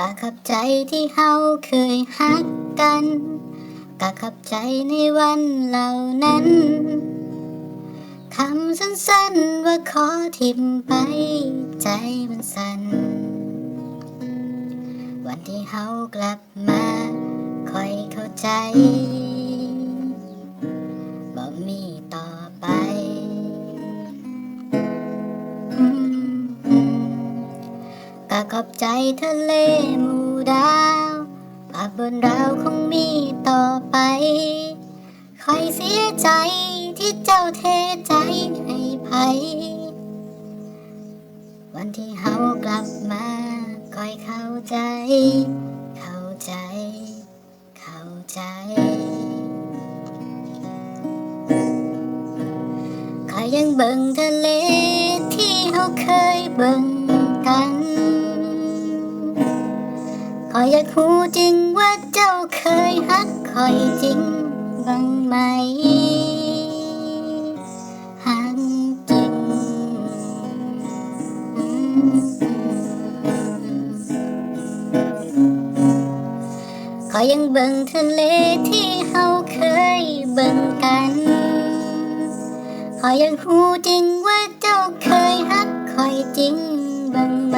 กะขับใจที่เฮาเคยฮักกันกะขับใจในวันเหล่านั้นคำสั้นๆว่าขอทิมไปใจมันสั่นวันที่เฮากลับมาคอยเข้าใจ ก็ขอบใจทะเลหมู่ดาวภาพบนเราคงมีต่อไปคอยเสียใจที่เจ้าเทใจให้ไผวันที่เฮากลับมาคอยเข้าใจ เข้าใจ เข้าใจคอยยังเบิ่งทะเลที่เฮาเคยเบิ่งกัน ออยากรู้จริงว่าเจ้าเคยฮักคอยจริงบ้างไหมหักจริงคอยยังเบิ่งทะเลที่เฮาเคยเบิ่งกันคอยยังรู้จริงว่าเจ้าเคยฮักคอยจริงบ้างไหม